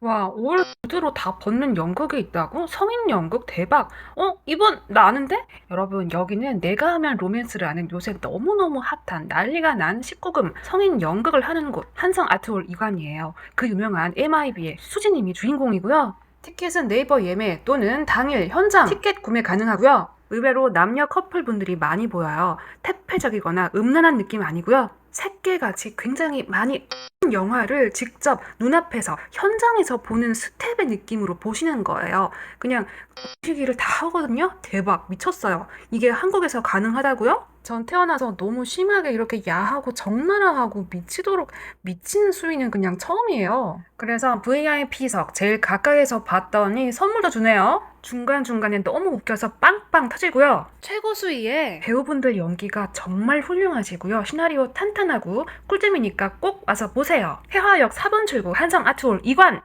와, 올 구두로 다 벗는 연극이 있다고? 성인 연극? 대박. 어, 이분 나 아는데? 여러분, 여기는 내가 하면 로맨스를 아는 요새 너무너무 핫한 난리가 난 19금 성인 연극을 하는 곳, 한성 아트홀 이관이에요. 그 유명한 MIB의 수지님이 주인공이고요. 티켓은 네이버 예매 또는 당일 현장 티켓 구매 가능하고요. 의외로 남녀 커플분들이 많이 보여요. 태폐적이거나 음란한 느낌 아니고요. 새끼같이 굉장히 많이 영화를 직접 눈앞에서 현장에서 보는 스텝의 느낌으로 보시는 거예요. 그냥 시기를 다 하거든요. 대박 미쳤어요. 이게 한국에서 가능하다고요? 전 태어나서 너무 심하게 이렇게 야하고 적나라하고 미치도록 미친 수위는 그냥 처음이에요. 그래서 VIP석 제일 가까이에서 봤더니 선물도 주네요. 중간중간에 너무 웃겨서 빵빵 터지고요. 최고 수위의 배우분들 연기가 정말 훌륭하시고요. 시나리오 탄탄하고 꿀잼이니까 꼭 와서 보세요. 해화역 4번 출구 한성 아트홀 2관